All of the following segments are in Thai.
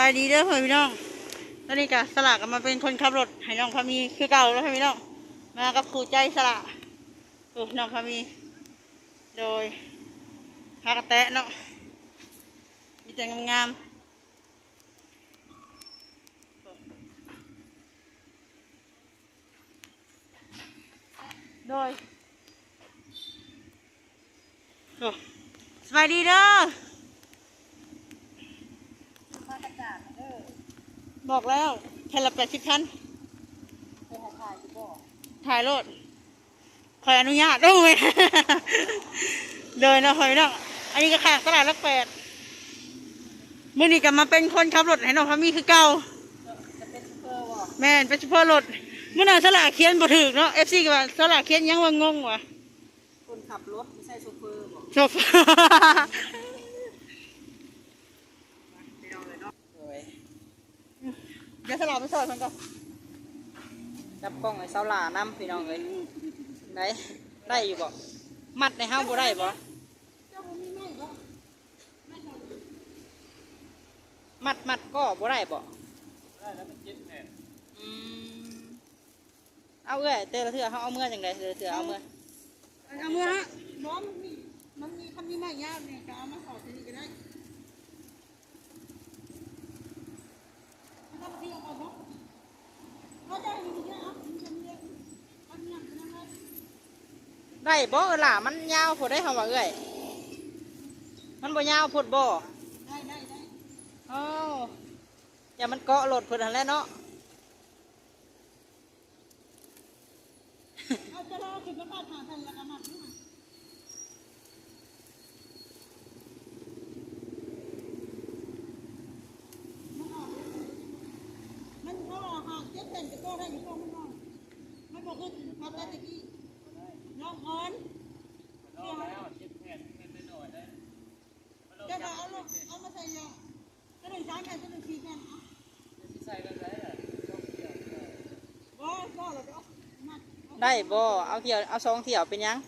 บายดีเด้อเพื่อนพี่น้องตอนนี้ก็สละกันมาเป็นคนขับรถให้น้องพามีคือเก่าแล้วเพื่อนพี่น้อง มากับครูใจสละโอ้น้องพามี โดยพากระแตะเนาะ มีแต่งามๆโดยสบายดีเด้อ บอกแล้วแค่ละแปดสิบพันถ่ายรถขออนุญาตด้วย เดินนะคอยน้องอันนี้ก็ขางตลาดลักแปดมื่อนี้ก็มาเป็นคนขับรถให้น้องพามีคือเก่าแม่นเป็นเฉพาะรถเมื่อน่าสลากเขียนบ่ถึกเนาะเอฟซีก็ว่าสลากเขียนยังว่างงว่ะคนขับรถไม่ใช่โชเฟอร์บอกจบ ไปเอาเลยเนาะโอ้ย เดี๋ยวสลากไปสอดมันก่อนจับกล้องไอ้เสาหลาน้ำพี่น้องเลยได้ได้อยู่บ่มัดในห้างบ่ได้บ่มัดมัดก็บ่ได้บ่อืมเอาเอ้ยเตละเถื่อเขาเอาเมื่อจังไดเตละเถื่อเอาเมื่อเอาเมื่อฮะน้องมันมีมันมีคำนี้ไม่ยากเนี่ยจะเอามาสอดที่นี่ก็ได้เอาที่เอาเนาะเอาได้อยู่ที่นี่เอาที่นี่เอาเนี่ยเอาเนี่ย ได้บ่เออหล่ามันยาวพอได้คำว่าเอ้ยมันบ่ยาวพดบ่ได้ได้ได้อ้าวอย่ามันเกาะรถเพิ่นหั่นแหละเนาะ เอาจะรอถึงกระบะทางทันแล้วก็มาที่มันมันออกมันก็ห่างเจ็ดเซนจะก็ได้อยู่ก็มันนอนมันบอกคือมาได้ตะกี้น้องอ่อนเดี๋ยวจะเอาลูกเอามาใส่ยาจะหนึ่งสามแผ่นจะหนึ่งสี่แผ่นเอาบ่บ่แล้วก็มา ได้บ่เอาเที่ยวเอาสองเที่ยวเป็นหยัง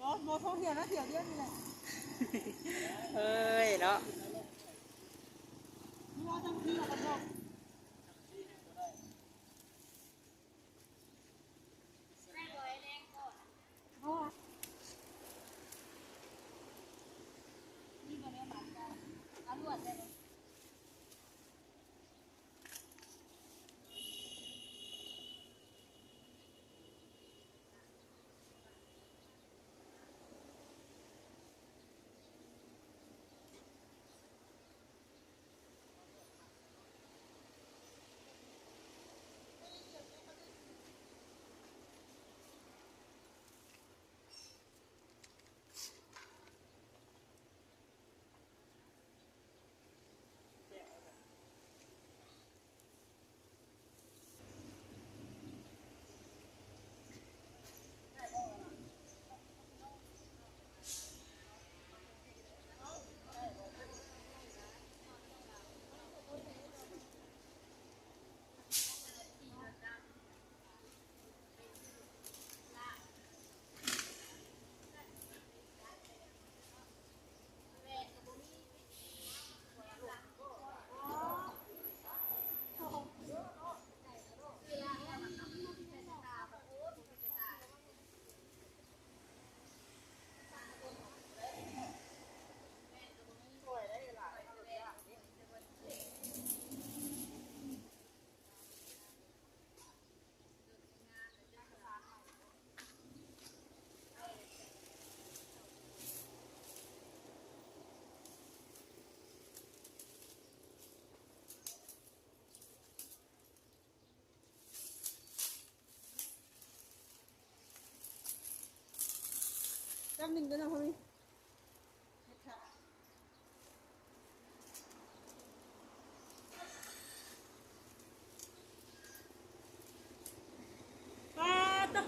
บ่บ่ท่องเที่ยวนะเที่ยวเดียวนี่แหละเอ้ยเนาะ จำหนึ่งกันนะพ่อพี่ป้าตะ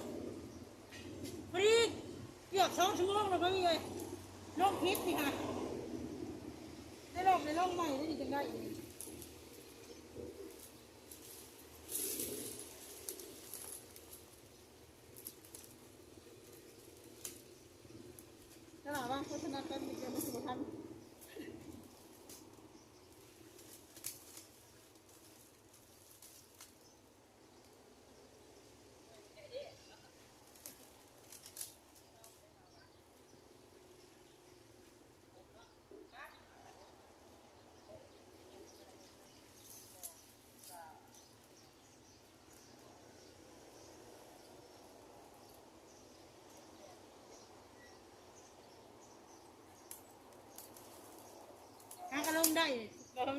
พอดีเกือบสองชั่วโมงแล้วพี่เลยลงพิษนี่ค่ะได้ลงในลงใหม่ได้ดีจังได้อีกตลาดว่างโฆษณาเป็นเดียวมาสุขภาพ ได้เรา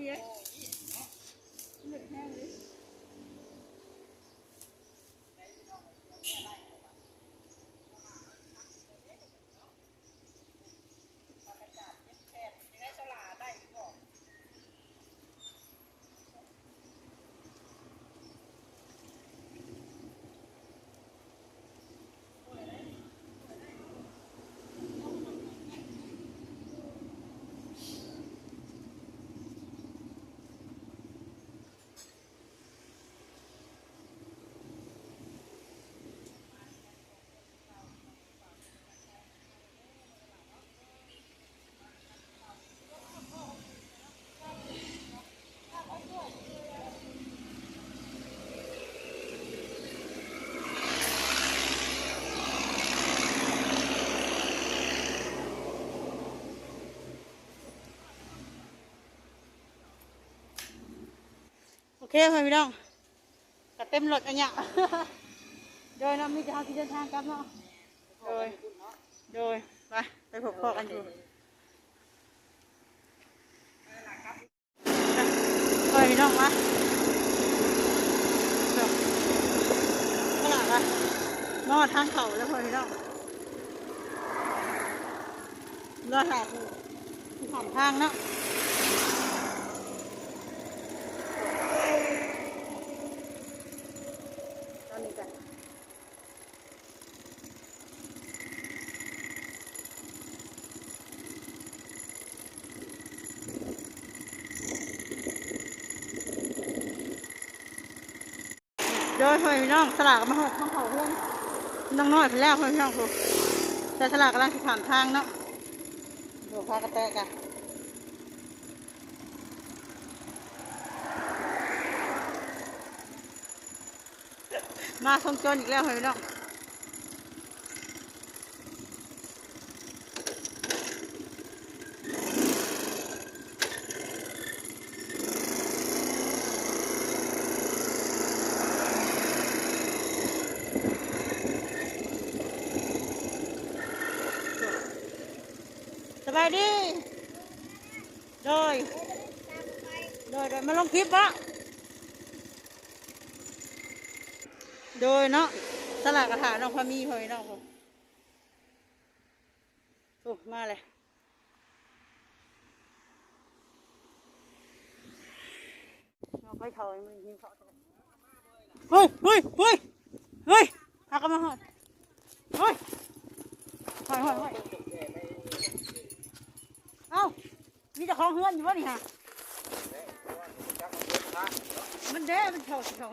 โอเคค่ะพี่น้องก็เต็มรถอันเนี้ยโดยเรามีจะเอาที่เดินทางกลับเนาะโดยโดยไปไปพบพ่อกันอยู่ไปพี่น้องมาข้างหลังอะนอทางเขาแล้วพ่อพี่น้องรอถ่ายผู้ผู้ผ่านทางเนาะ ตอนนี้กันโดยพ่อพี่น้องสลากมาหกข้างเขาเพื่อนน้องน้อยไปแล้วพ่อพี่น้องครูแต่สลากกำลังผ่านทางเนาะดูพากระแตกอะมาส่งจนอีกแล้วพ่อพี่น้อง บายดีโดยโดยโดยมาลงคลิปวะโดยเนาะสลากกระถาน้องพามีพ่อพี่น้องผมโอ้มาเลยเราไปเขามันยิงเขาเฮ้ยเฮ้ยเฮ้ยเฮ้ยพากันมาเฮ้ยเฮ้ยเฮ้ยเฮ้ย เอ้ามีเจ้าของเฮือนอยู่วะนี่ฮะมันเด้มันเขาเขา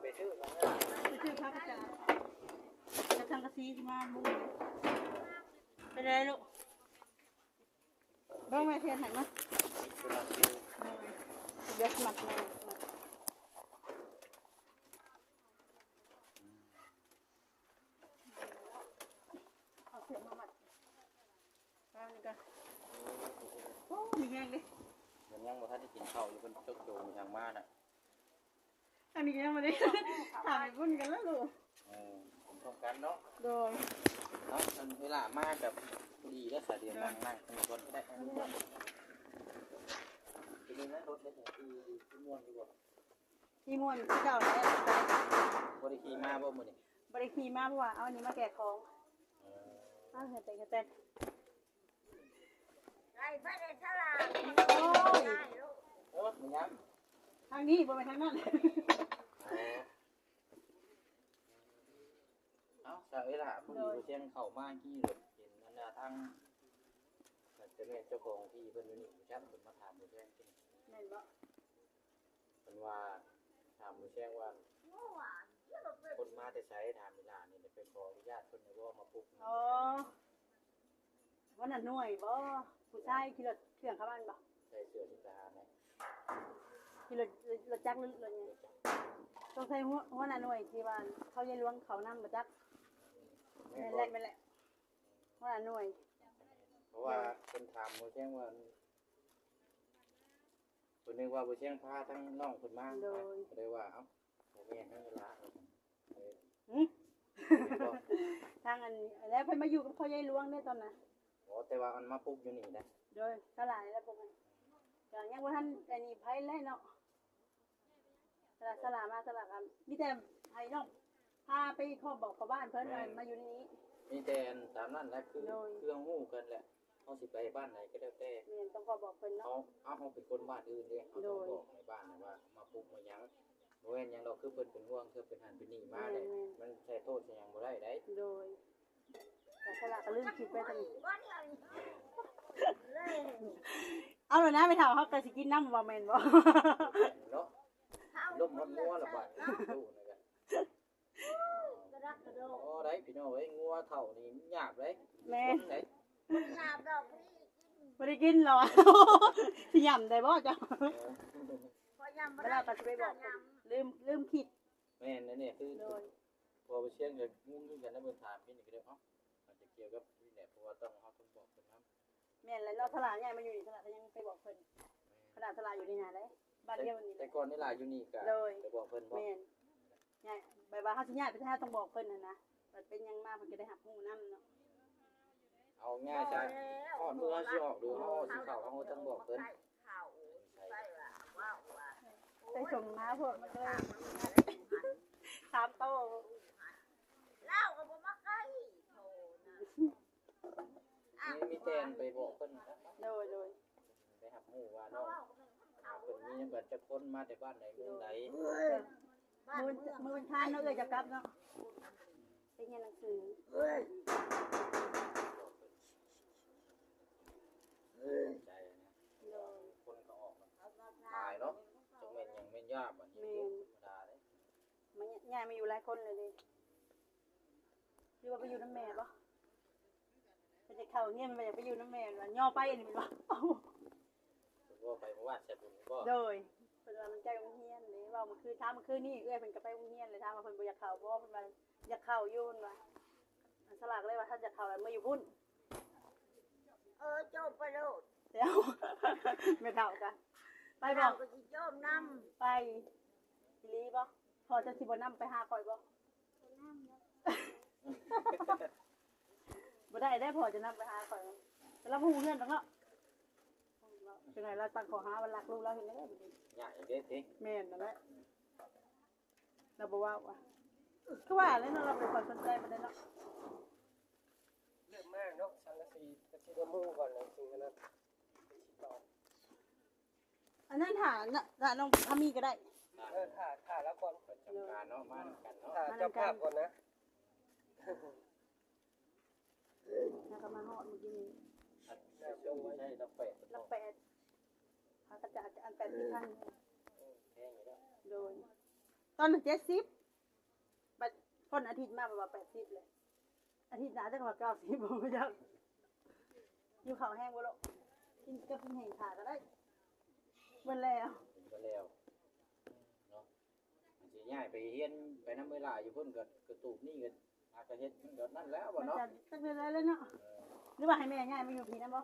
ไปชื่อพระอาจาจะทางกระซีมาบุญไปเลยลูกบ้างไหมเทียนหันมาเดี๋ยวสมัครมาเสียงมาหมัดบ้างนี่กันโอ้มีแห้งดิ มันยังบ่ทันได้กินข้าวอยู่เพิ่นจกโดงทางบ้านอะ อั นนี้ยังไม่ได้ถามบุญกันแล้วลูกเออผมต้องการเนาะโดยเนาะมันเวลามากับดีแล้วสาเดียนนั่งนั่งคนคนก็ได้ทีนี้นะรถได้แต่ที่ที่ม่วนดีกว่าที่มวนเจ้าเนี่ยบ่ได้ขี่มาบ่มื้อนี้บริคีมากเพราะว่าเอาอันนี้มาแกะของเอออ้าวเห็นแต่กระเต็นไอ้บ้านไอ้ฉลาดโอ้ยเออมันยังทางนี้บ่ไปทางนั้น เอ้าสาเวลาพอดีบ่เชียงเขามากี่รถเห็นอันน่ะทางจะแม่นเจ้าของที่เพิ่นอยู่นี่ผู้ชันเพิ่นมาถามบ่เชียงกินแม่นบ่เพิ่นว่าถามบ่เชียงว่าคนมาแต่ไสถามเวลานี่ได้ไปขออนุญาตเพิ่นได้บ่มาปลุกอ๋อวันนั้นหน่วยบ่ผู้ชายขี่รถเครื่องเข้าบ้านบ่ใส่เสื้อที่ทหารเนี่ย ขี่รถรถจักรหรือรถหยังต้องใช้หัวหัวหน้าหน่วยที่ว่าเขายายล้วงเขานำบ่จักแม่แม่นนแหละแม่นแหละหัวหน้าหน่วย เพราะว่าเป็นถามบ่เชียงว่าเพิ่นนึกว่าบ่เชียงพาทั้งน้องเพิ่นมาก็เลยว่าเอ้าบ่แม่นทั้งเวลาหึทางอันแล้วเพิ่นมาอยู่กับพ่อใหญ่หลวงเนี่ยตอนน่ะโอ้แต่ว่ามันมาปุ๊บอยู่นี่นะโดยตลาดแล้วพวกมันก็ยังบ่ทันอันนี้ไผเลยเนาะต ลาดตลาดมาตลาดกันมีแต่ให้น้องพาไปขอบอกเขาบ้านเพิ่นว่ามาอยู่ในนี้มีแต่อันตามนั้นแหละคือโดยเครื่องหู้กันแหละเขาสิไปบ้านไหนก็แล้วแต่แม่นต้องขอบอกเพิ่นเขาเนาะเอาเขาเป็นคนบ้านอื่นเด้เขาต้องบอกในบ้านนะว่ามาปุ๊บมาหยังบ่แม่นหยังดอกคือเพิ่นเป็นห่วงคือเป็นหันเป็นนี่มาเลยมันใช้โทษใช้หยังบ่ได้ได้โดยแต่ตลาดก็ลืมคิดไปตอนนี้เอาเลยนะไปถามเขาก็สิกินน้ำบ่แม่นบ่เนาะ ลมมันงัวละบาดดูนะครับโอ้ได้พี่น้องเอ้ยงัวเฒ่านี่มันหยาบเลยแม่นได้บ่ได้กินหรอสิย่ำได้บ่เจ้าเออเวลาก็สิไปบอกเพิ่นลืมลืมคิดแม่นนั่นเนี่ยคือ โดยพอไปเชียงกับงุ้งขึ้นกันนะเบิ่นถามพี่นี่ก็ได้เอ้าอาจจะเกี่ยวกับนี่แหละเพราะว่าต้องเฮาต้องบอกเพิ่นนำแม่นแล้วเราตลาดใหญ่มาอยู่นี่ตลาดก็ยังไปบอกเพิ่นขนาดตลาดอยู่นี่นะได้ บ้านเดียวนี่แต่ก่อนนี่ล่ะอยู่นี่ก็โดย ไปบอกเพิ่นบ่แม่นใหญ่ใบว่าเฮาสิย้ายไปแท้ต้องบอกเพิ่นน่ะนะมันเป็นหยังมาเพิ่นก็ได้หักฮู้นํเนาะเอาง่ายจ้ะฮอดมือเฮาสิออกดูเฮาสิเข้าเฮาต้องบอกเพิ่นใช่ไปส่งมาพวกมันเลยสามโตนี่มีแตนไปบอกเพิ่นนะโดยโดยไปหับหมู่ว่าน้องหาเพิ่ นมีเบิดจะคนมาแต่บ้านไหนเมืองใดมือมือทานเนาะเอ้ยจะกลับเนาะไปเรียนหนังสือใจนะโดยคนก็ออกมาตายเนาะจังแม่นหยังแม่นยากบัดนี้อยู่ธรรมดาเด้มันย้ายมาอยู่หลายคนเลยดิหรือว่าไปอยู่น้ำแม่ปะไปจะเข้าเงี้ยมันไปอยากไปอยู่น้ำแม่ว่าย่อไปอันนี้มันว่าเอ้าคือ ว่าไปเมื่อวานใส่บุญบ่โดยเพิ่นว่ามันใจโรงเรียนเลยว่ามันคือท้ามันคือนี่เอ้ยเพิ่นก็ไปโรงเรียนเลยท้ามาเพิ่นบ่อยากเข้าเพราะว่าเพิ่นว่าอยากเข้าอยู่เพิ่นว่าอันสลากเลยว่าถ้าจะเข้าแล้วมาอยู่พุ่นเออโจมไปโลดเดี๋ยว ไม่เข้ากันไปบ่เราก็สิโจมน้ไปอีหลีบ่พอจะสิบ่นำไปหาข่อยบ่บ่ได้ได้พอจะนำไปหาข่อยแต่เราบ่ฮู้เรื่องดอกเนาะ จังไดเราตั้งข้อหาว่ารักลูกเราเห็นได้บ่ดียากอีกเด้ติแม่นนั่นแหละเราบอกว่าว่ะคือว่าแล้วเนาะเราเป็นคนสนใจมันได้เนาะเริ่มมากเนาะสังกะสีกะสีก็มุ่งก่อนเลยสิ่งนั้นต่ออันนั้นถาน่ะถาน้องทามีก็ได้เออถ่าถ่าแล้วก่อนประจำการเนาะมานํกันเนาะถ่าเจ้าภาพก่อนนะแล้วก็มาฮอดเมื่อกี้นี้อันจงใช้ดอกแปดลักแปดพากระจาดอันแปด สิบพันแพงอยู่แล้วโดยตอนนั้นเจ็ดสิบบัดพ้นอาทิตย์มาประมาณแปดสิบเลย อาทิตย์หน้าจะมาเก้าสิบผมไม่ยักอยู่เขาวแห้งบ่ลกกินกับกินแห้งขาก็ได้เบิ่นแล้วก็แล้วเนาะมันสิย้ายไปเฮียนไปนำเวลาอยู่เพิ่นก็กระตูบนี่ก็อากระเฮ็ดมันก็นั่นแล้วบ่มันเนาะจะตั้งเวลาเลยเนาะหรือว่าให้แม่ง่ายมาอยู่พี่นะบ่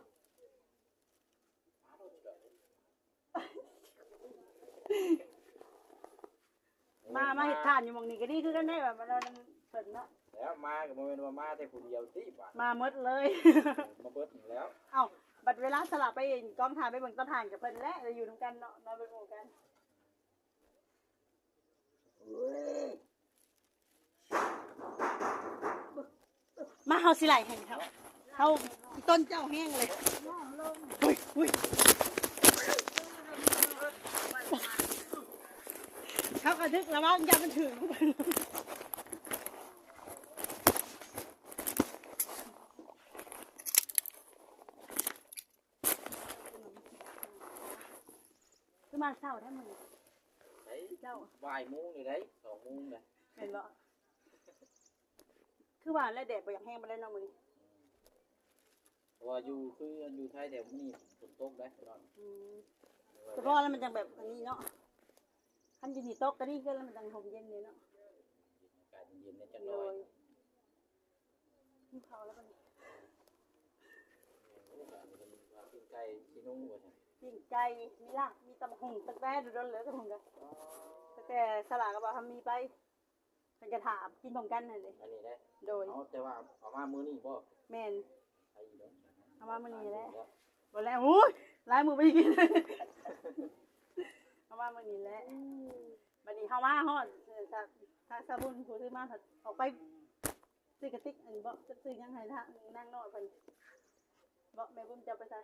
มามาเห็ดทานอยู่หมองนี้ก็ดีคือกันได้แบบมันเปิดเนาะแล้วมาก็บ่แม่นว่ามาแต่ผู้เดียวติบาดมาหมดเลย มาเบิดนี่แล้วเอ้าบัดเวลาสลับไปกองถ่ายไปเบิ่งต้นทานกับเพิ่นและจะอยู่นํกันเนาะนอนเป็นหมู่กันมาเฮาสิไหลให้เฮาเฮาต้นเจ้าแห้งเลยอุ้ยอุ้ย เขากระทึกระวังอย่ามันถึงคือมาเศร้าแท้มึงไอ้เจ้าบ่ายโมงนี่ได้2โมงได้เห็นบ่คือว่าแล้วแดดบ่อยากแห้งมาแล้วเนาะมื้อนี้เพราะว่าอยู่คืออยู่ไทยแต่มื้อนี้ฝนตกได้ตอนอืม แต่พอแล้วมันจังแบบอันนี้เนาะคันอยู่นี่ตกก็นี่คือแล้วมันจังห่มเย็นเลยเนาะอากาศเย็นๆเนี่ยจังโดน้อยยกินข้าวแล้วบัดนี้ว่าปิ้งไก่ที่นุ่งว่าซั่นปิ้งไก่มีลาบมีตำบักหุ่งตั้งแต่โดนๆเหลือตำบักหุ่งกันตั้งแต่สลากก็บอกทำมีไปเป็นกระถามกินพร้อมกันนั่นเลยอันนี้ได้โดยเอาแต่ว่าเอามามื้อนี้บ่แม่นไอ้เด้อเอามามื้อนี้แหละบ่แล้วโอ้ย ลายมือไปกินเอามามื้อนี้แหละบัดนี้เฮามาฮอดเออจากทางสาบุญผู้ซื้อมาถัดออกไปซื้อกระติกอันบ่ซื้อหยังให้ทางนั่งนอกเพิ่นบ่แม่บุญจะไปใส่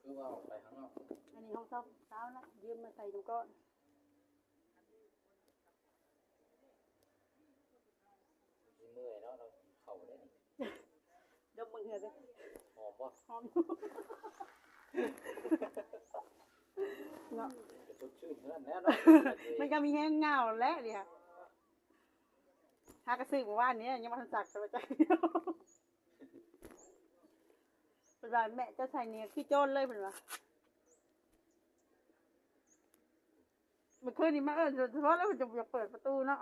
คือว่าออกไปข้างนอกอันนี้ห้องเช้าเช้านะยืมมาใส่ดูก่อนสิเมื่อยเนาะเราเข้าได้นี่ดมมือเหือเลยหอมบ่หอม เนาะจะสดชื่นเท่านั้นแหละเนาะมันก็มีแห้งเงาและเดียวถ้ากระสือบอกว่าอันนี้ยังมาทันจักสบายใจเดียวเป็นว่าแม่เจ้าชายเนี่ยขี้โจรเลยเป็นว่าเมื่อคืนนี้มาเออเฉพาะแล้วมันจะอยากเปิดประตูเนาะ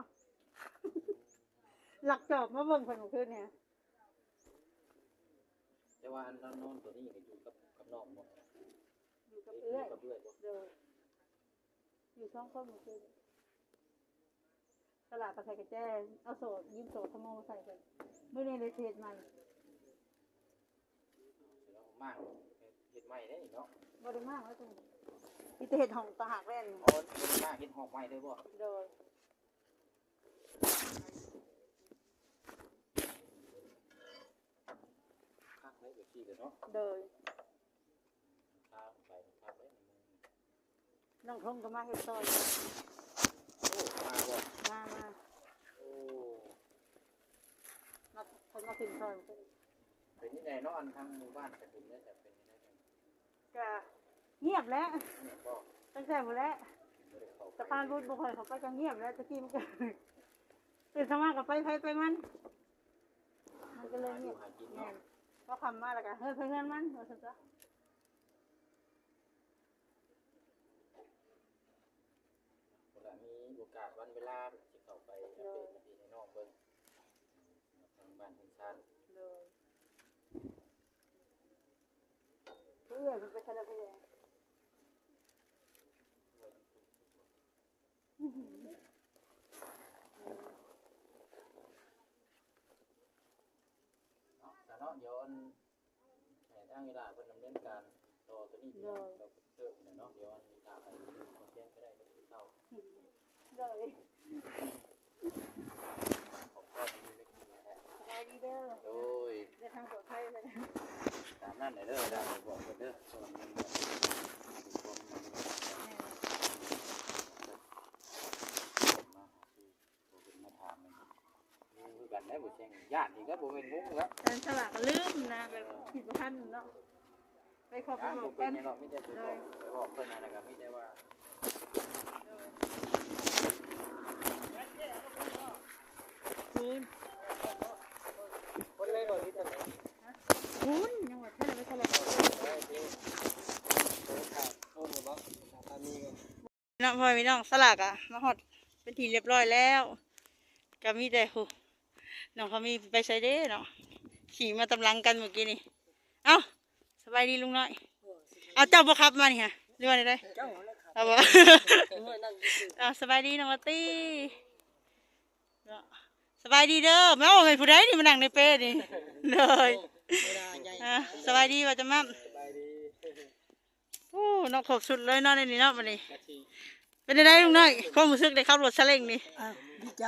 หลักจอบมาเบิ่งเพิ่นเมื่อคืนเนี่ยแต่ว่าอันเรานอนตัวนี้ก็อยู่กับ กับน้องบ่อยู่กับเอื้อยกับเอื้อยบ่เดินอยู่ช่องข้อมือคือตลาดปลาไทยกระแจเอาโสดยืมโสดขโมยมาใส่กันไม่ได้เลยเทศใหม่สิเรามากเฮ็ดใหม่ได้นี่เนาะบริมากแล้วตรงนี้มีแต่เห็ดหองตะหักแว่นอ๋อเฮ็ดมากเฮ็ดหอกใหม่ได้บ่โดยคักได้แบบซี่เนาะโดย ข้าวไปคักได้ น้องทงก็มาเห็ดซอยโอ้มาบ่มามาโอ้มาคนมาถึงซอยเป็นนี่ไงเนาะอันทางหมู่บ้านแต่เป็นได้แต่เป็นนี่ได้ก็เงียบแล้วเนี่ยบ่ตั้งแต่หมดแล้วบ่ได้เข้าไปสะพานบุญบุคคลเขาไปก็เงียบแล้วตะกี้มันก็ ตื่นสมากับไปไปไปมัน มันก็เลยเงียบหากินแม่เนาะนก็คำมาแล้วกันเฮ้ยเพื่อนมันว่าซั่นซะ เวลามีโอ กาสวันเวลาสิเข้าไปอัปเดตให้พี่ให้น้องเบิ่งทางบ้านทางชาติเลยเพื่อนมันไปทะเลเพื่อนเนาะแต่เนาะเดี๋ยวอันให้ทางเวลาเพิ่นดำเนินการต่อตัวนี้เนาะเราเพิ่มเนาะเดี๋ยวอันนี้ตามไปขอแจ้งก็ได้เดี๋ยวเข้าเลยของพ่อที่ เล็กๆนะฮะสบายดีเด้อโดยเดินทางปลอดภัยเลยตามนั้นเด้อได้บอกเพิ่นเด้อส่วนมันบอกความมันมาที่บ่เป็นมาถามมันนี่คือกันได้บ่แจ้งญาตินี่ก็บ่แม่นงงแล้วแต่ฉลากลืมนะแบบผิดพลาดเนาะไปขอบญาคุติณบ่กัเป็นนหยังหรอกมีแต่สิบอกไปบอกเพิ่นนั่นแหละก็มีแต่ว่า คุณยังหวัดแค่ไหนไม่ทะเลาะได้ที่โอ้ค่ะโอ้บ่บ่ตามีกันน้องพ่อพี่น้องสลากอะมาหอดเป็นทีเรียบร้อยแล้วก็มีแต่หูน้องเขามีไปใส่เด้เนาะขี่มาตำลังกันเมื่อกี้นี่เอ้าสบายดีลุงน้อย เอาเจ้าบ่ครับมานี่ฮะหรือว่าอะไรเจ้า เลยครับเอาบ่เมื่อนั่งซื่ออ่าสบายดีน้องวัตตี้เนาะสบายดีเด้อแม่ว่าเป็นผู้ใดนี่มานั่งในเป้นี่เลยเวลาใหญ่อ่าสบายดีว่าจะมั่มสบายดีโอ้น้องขบสุดเลยเนาะในนี้เนาะวันนี้กะทิเป็นยังไงลุงน้อยความรู้สึกได้ขับรถซาเล้งนี่อ้าวดีใจ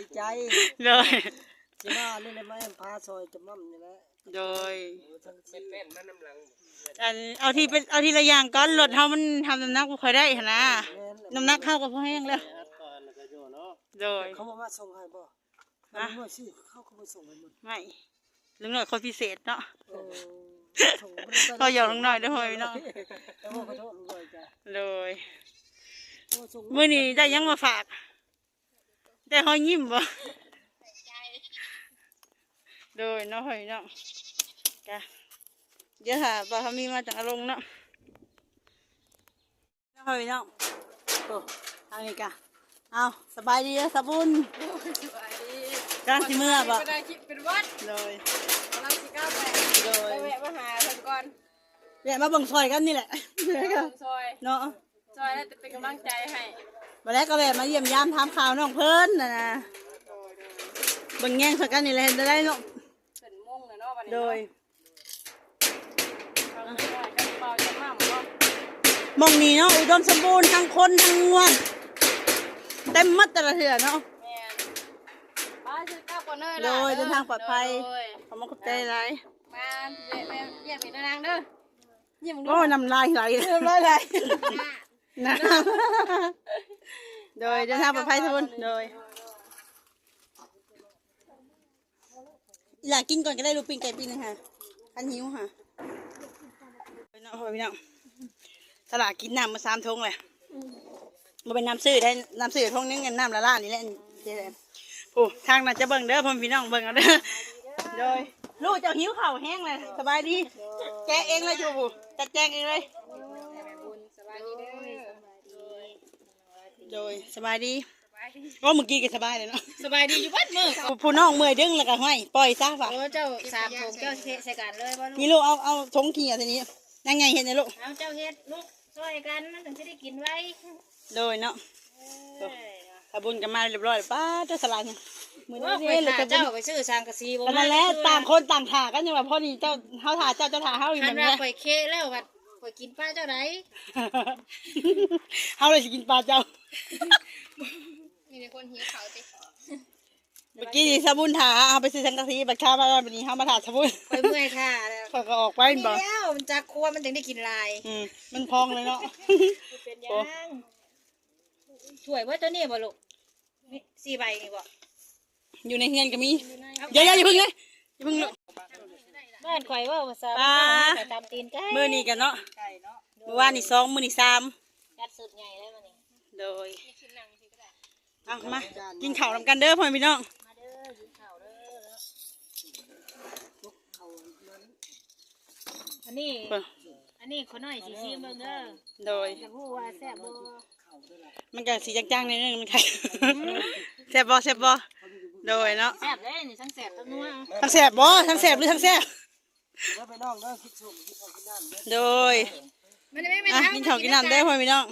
ดีใจเลยสิมานี่เลยมาแอมพาซอยจะมั่มนี่แหละ โดยเป็นเป็นมันน้ำหลังอันเอาที่เป็นเอาทีละอย่างก่อนรถเฮามันทำน้ำหนักบ่ค่อยได้หั่นนะแม่นน้ำหนักเข้าก็พอแห้งแล้วก่อนแล้วก็โยเนาะโดยเขาบอกว่าส่งให้บ่ฮะมันบ่สิเขาก็บ่ส่งให้หมดไม่ลุงน้อยคนพิเศษเนาะเออส่งบ่ได้ไปก็ยอมลุงน้อยเด้อเฮ้ยพี่น้องแต่ว่าขอโทษลุงน้อยจ้ะเลยโอ้ส่งมื้อนี้ได้หยังมาฝาก ได้หอยยิ้มบ่ โดยเนาะเฮ้ยเนาะกะเดี๋ยวค่ะบ่าเขามีมาจากอารมณ์เนาะเนาะเฮ้ยเนาะโอ้ทางนี้กะเอาสบายดีเด้อสะบุญสบายดีกะสิเมื่อบ่ไม่ได้คิดเป็นวัดเลยกำลังสิก้าวไปโดไปยแวะมาหาเพิ่นก่อนแวะมาเบิ่งซอยกันนี่แหละไปเบิ่งซอยเนาะซอยแล้วจะเป็นกำลังใจให้ไปวันแรกก็แบบมาเยี่ยมยามถามข่าวน้องเพิ่นนะนะเบิ่งแย่งสักกันนี่แหละจะได้เนาะ โดยเราไม่ได้ก็เปล่าจะมั่มเนาะหมองนี้เนาะอุดมสมบูรณ์ทั้งคนทั้งงวงเต็มมัดแต่ละเถื่อเนาะแม่นป้าชื่อก้าวกว่าเนยโดยเดินทางปลอดภัยโดขอบคุณขอบใจหลายมาเยี่ยมเยี่ยมอีกนางเด้อเยี่ยมดูโอ้ยน้ำลายไหลเรียบร้อยเลยนะโดยเดินทางปลอดภัยทุกคนโดย อยากกินก่อนก็ได้ลูกปิ้งไก่ปิ้งนะคะคันหิวค่ะไปเนาะพ่อพี่น้องตลาดกินน้ำมาสามทงเลยมาเป็นน้ำซื้อได้น้ำซื้อทงนึงกันน้ำละล้านนี่แหละเจ๊เลยโอ้ทางน่ะจะเบิ่งเด้อพ่อพี่น้องเบิ่งเอาเด้อโดยลูกจ้าหิวข้าวแห้งเลยสบายดี แกเองเลยจูบุจัดแจงเองเลยโดยสบายดี ก็เมื่อกี้ก็สบายเลยเนาะสบายดีอยู่บ้านมือผู้น้องเมื่อยดึงแล้วก็ห้อยปล่อยซะฝะโอ้เจ้าสามผมเจ้าเทใส่กันเลยบ่ลูกนี่ลูกเอาเอาทงขี้อะทีนี้ยังไงเห็นไหมลูกเอาเจ้าเฮ็ดลูกช่วยกันมันถึงจะได้กินไว้โดยเนาะเอ้ยขบุญกันมาเรียบร้อยป้าเจ้าสลายเนี่ยมือว่านี้ไปเลยถ่าจะเจ้าไปซื้อสังกะสีบ่กันนั่นแหละต่างคนต่างถ่ากันยังว่าพ่อนี่เจ้าเฮาถ่าเจ้าเจ้าถ่าเฮาอยู่คัแบนบว่านี้ไปเคแล้วบัดไปกินป้าเจ้าไหนเฮาเลยสิกินปลาเจ้า มีแต่คนหิวเขาติเมื่อกี้นี่สบุญถ่าเอาไปซื้อสังกะสีบักชามาวันนี้เฮามาถ่าสบุญไปเมื่อยค่ะแล้วเขาก็ออกไปนี่บ่แล้วมันจะครัวมันถึงได้กินลายอืมมันพองเลยเนาะเป็นยังถ้วยว่าตัวนี้บ่ลูกนี่สี่ใบนี่บ่อยู่ในเฮือนก็มีเดี๋ยวๆอย่าเพิ่งเลยอย่าเพิ่งลูกบ้านข่อยว่าภาษาป้าข่อยตามตีนไก่มื้อนี้กันเนาะเมื่อวานนี่สองมื้อนี่สามกัดสุดใหญ่แล้วมันนี่โดย เอามา กินข้าวนำกันเด้อพ่อพี่น้องมาเด้อกินข้าวเด้อแล้วอันนี้ อันนี้ขอหน่อยสิชิมเบิ่งเด้อโดยจะพูดว่าแซ่บบ่มันก็สีจางๆนิดนึงมันไข่แซ่บบ่แซ่บบ่โดยเนาะแซ่บเด้นี่ทั้งแซ่บทั้งนัวทั้งแซ่บบ่ทั้งแซ่บหรือทั้งแซ่บโดยมันไม่ไม่อะทำกินข้าวกินน้ำได้อพ่อพี่น้อง